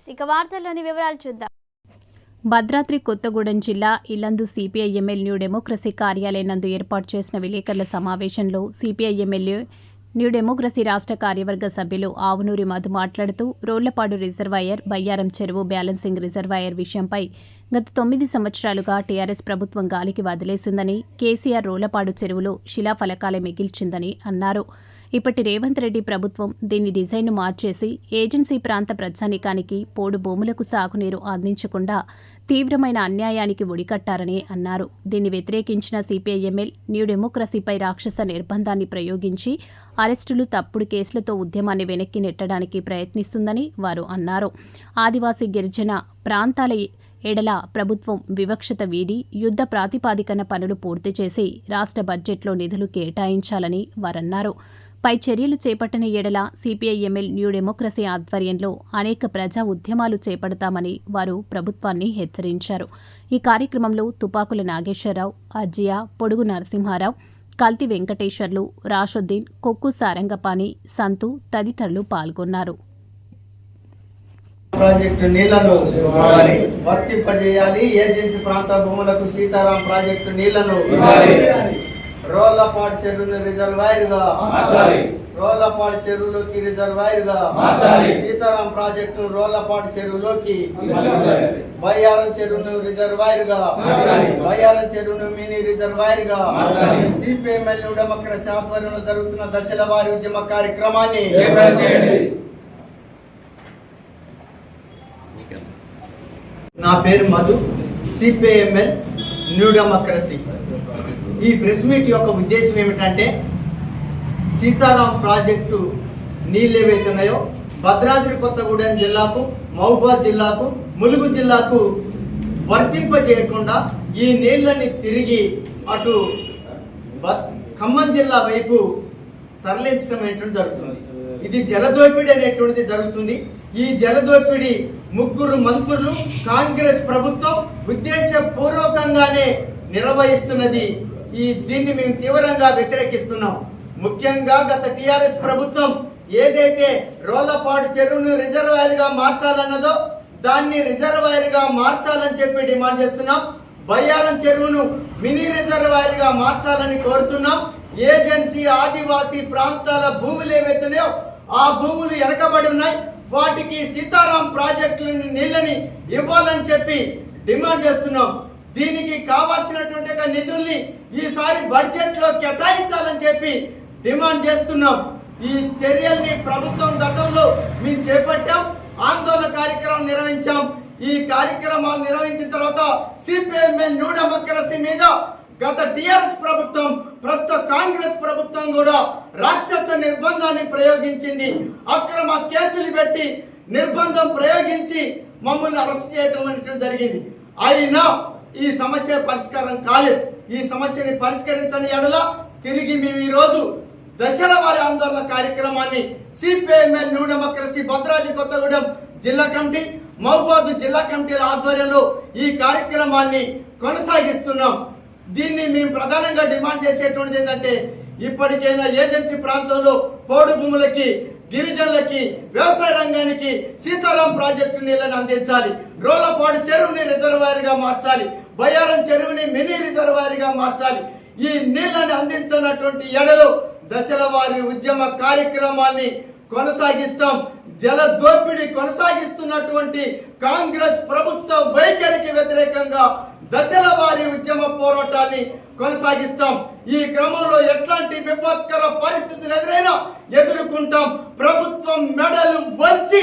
News ఇక వార్తల్లోని వివరాలు చూద్దాం. భద్రాద్రి కొత్తగూడెం జిల్లా ఇల్లందు సిపిఐ ఎమ్మెల్యే న్యూ డెమోక్రసీ కార్యాలయం నందు ఏర్పాటు చేసిన విలేకరుల సమావేశంలో సిపిఐ ఎమ్మెల్యే న్యూ డెమోక్రసీ రాష్ట్ర కార్యవర్గ సభ్యులు ఆవునూరి మధు మాట్లాడుతూ రోళ్ళపాడు రిజర్వాయర్ బయ్యారం చెరువు బ్యాలెన్సింగ్ రిజర్వాయర్ విషయంపై గత తొమ్మిది సంవత్సరాలుగా టీఆర్ఎస్ ప్రభుత్వం గాలికి వదిలేసిందని కేసీఆర్ రోళ్ళపాడు చెరువులో శిలాఫలకాలే మిగిల్చిందని అన్నారు. ఇప్పటి రేవంత్ రెడ్డి ప్రభుత్వం దీని డిజైన్ను మార్చేసి ఏజెన్సీ ప్రాంత ప్రజానికానికి పోడు భూములకు సాగునీరు అందించకుండా తీవ్రమైన అన్యాయానికి ఒడికట్టారని అన్నారు. దీన్ని వ్యతిరేకించిన సిపిఐఎంఎల్ న్యూ డెమోక్రసీపై రాక్షస నిర్బంధాన్ని ప్రయోగించి అరెస్టులు తప్పుడు కేసులతో ఉద్యమాన్ని వెనక్కి నెట్టడానికి ప్రయత్నిస్తుందని వారు అన్నారు. ఆదివాసీ గిరిజన ప్రాంతాల ఎడల ప్రభుత్వం వివక్షత వీడి యుద్ధ ప్రాతిపాదికన పనులు పూర్తి చేసి రాష్ట్ర బడ్జెట్లో నిధులు కేటాయించాలని వారన్నారు. పై చర్యలు చేపట్టని ఎడల సిపిఐఎంఎల్ న్యూ డెమోక్రసీ ఆధ్వర్యంలో అనేక ప్రజా ఉద్యమాలు చేపడతామని వారు ప్రభుత్వాన్ని హెచ్చరించారు. ఈ కార్యక్రమంలో తుపాకుల నాగేశ్వరరావు అజ్జియా పొడుగు నరసింహారావు కల్తి వెంకటేశ్వర్లు రాషుద్దీన్ కొక్కు సారంగపాణి సంతు తదితరులు పాల్గొన్నారు. ప్రాజెక్టు నీళ్ళను వర్తింపజేయాలి. ఏజెన్సీ ప్రాంత భూములకు సీతారాం ప్రాజెక్టు నీళ్ళను రోళ్ళపాడు చెరువును రిజర్వాయర్గా రోళ్ళపాడు చెరువులోకి రిజర్వాయర్గా సీతారాం ప్రాజెక్టు రోళ్ళపాడు చెరువులోకి. బయ్యారం చెరువును రిజర్వాయర్గా బయ్యారం చెరువును మినీ రిజర్వాయర్గా సిపిఎంఎల్ డెమోక్రసీ ఆధ్వర్యంలో జరుగుతున్న దశల వారి ఉద్యమ కార్యక్రమాన్ని నా పేరు మధు. సిపిఐఎంఎల్ న్యూ డెమోక్రసీ ఈ ప్రెస్ మీట్ యొక్క ఉద్దేశం ఏమిటంటే సీతారాం ప్రాజెక్టు నీళ్ళు ఏవైతున్నాయో భద్రాద్రి కొత్తగూడెం జిల్లాకు మహబూబాద్ జిల్లాకు ములుగు జిల్లాకు వర్తింపజేయకుండా ఈ నీళ్ళని తిరిగి అటు ఖమ్మం జిల్లా వైపు తరలించడం అనేటువంటి జరుగుతుంది. ఇది జలదోపిడి అనేటువంటిది జరుగుతుంది. ఈ జలదోపిడి ముగ్గురు మంత్రులు కాంగ్రెస్ ప్రభుత్వం ఉద్దేశపూర్వకంగానే నిర్వహిస్తున్నది ఈ దీన్ని మేము తీవ్రంగా వ్యతిరేకిస్తున్నాం. ముఖ్యంగా గత టిఆర్ఎస్ ప్రభుత్వం ఏదైతే రోళ్ళపాడు చెరువును రిజర్వాయర్గా మార్చాలన్నదో దాన్ని రిజర్వాయర్గా మార్చాలని చెప్పి డిమాండ్ చేస్తున్నాం. బయ్యారం చెరువును మినీ రిజర్వాయర్గా మార్చాలని కోరుతున్నాం. ఏజెన్సీ ఆదివాసీ ప్రాంతాల భూములు ఏవైతున్నాయో ఆ భూములు వెనకబడి ఉన్నాయి. వాటికి సీతారాం ప్రాజెక్టుల నీళ్ళని ఇవ్వాలని చెప్పి డిమాండ్ చేస్తున్నాం. దీనికి కావాల్సినటువంటి నిధుల్ని ఈసారి బడ్జెట్లో కేటాయించాలని చెప్పి డిమాండ్ చేస్తున్నాం. ఈ చర్యల్ని ప్రభుత్వం గతంలో మేము చేపట్టాం ఆందోళన కార్యక్రమం నిర్వహించాం. ఈ కార్యక్రమాలు నిర్వహించిన తర్వాత సిపిఎంఎల్ న్యూ డెమోక్రసీ మీద గత టిఆర్ఎస్ ప్రభుత్వం ప్రస్తుత కాంగ్రెస్ ప్రభుత్వం కూడా రాక్షస నిర్బంధాన్ని ప్రయోగించింది. అక్రమ కేసులు పెట్టి నిర్బంధం ప్రయోగించి మమ్మల్ని అరెస్ట్ చేయటం అనేటువంటి జరిగింది. అయినా ఈ సమస్య పరిష్కారం కాలేదు. ఈ సమస్యని పరిష్కరించని ఎడల తిరిగి మేము ఈ రోజు దశల వారి ఆందోళన కార్యక్రమాన్ని CPIML New Democracy Bhadradri Kothagudem జిల్లా కమిటీ మహబాద్ జిల్లా కమిటీల ఆధ్వర్యంలో ఈ కార్యక్రమాన్ని కొనసాగిస్తున్నాం. దీన్ని మేము ప్రధానంగా డిమాండ్ చేసేటువంటిది ఏంటంటే ఇప్పటికైనా ఏజెన్సీ ప్రాంతంలో పోడు భూములకి గిరిజనులకి వ్యవసాయ రంగానికి సీతారాం ప్రాజెక్టు నీళ్ళని అందించాలి. రోళ్ళపాడు చెరువుని రిజర్వాయర్గా మార్చాలి. బయ్యారం చెరువుని మినీ రిజర్వాయర్గా మార్చాలి. ఈ నీళ్ళను అందించినటువంటి ఎడలో దశల వారి ఉద్యమ కార్యక్రమాన్ని కొనసాగిస్తాం. జల దోపిడీ కొనసాగిస్తున్నటువంటి కాంగ్రెస్ ప్రభుత్వ వైఖరికి వ్యతిరేకంగా దశల వారి ఉద్యమ పోరాటాన్ని కొనసాగిస్తాం. ఈ క్రమంలో ఎట్లాంటి విపత్కర పరిస్థితులు ఎదురైనా ఎదుర్కొంటాం. ప్రభుత్వం మెడలు వంచి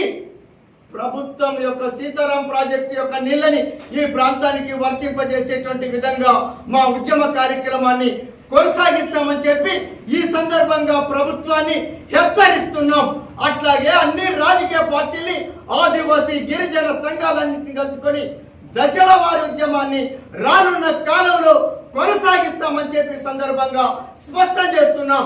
ప్రభుత్వం యొక్క సీతారాం ప్రాజెక్టు యొక్క నీళ్ళని ఈ ప్రాంతానికి వర్తింపజేసేటువంటి విధంగా మా ఉద్యమ కార్యక్రమాన్ని కొనసాగిస్తామని చెప్పి ఈ సందర్భంగా ప్రభుత్వాన్ని హెచ్చరిస్తున్నాం. అట్లాగే అన్ని రాజకీయ పార్టీని ఆదివాసీ గిరిజన సంఘాలన్నింటినీ కలుపుకొని దశల వారి ఉద్యమాన్ని రానున్న కాలంలో కొనసాగిస్తామని చెప్పి సందర్భంగా స్పష్టం చేస్తున్నాం.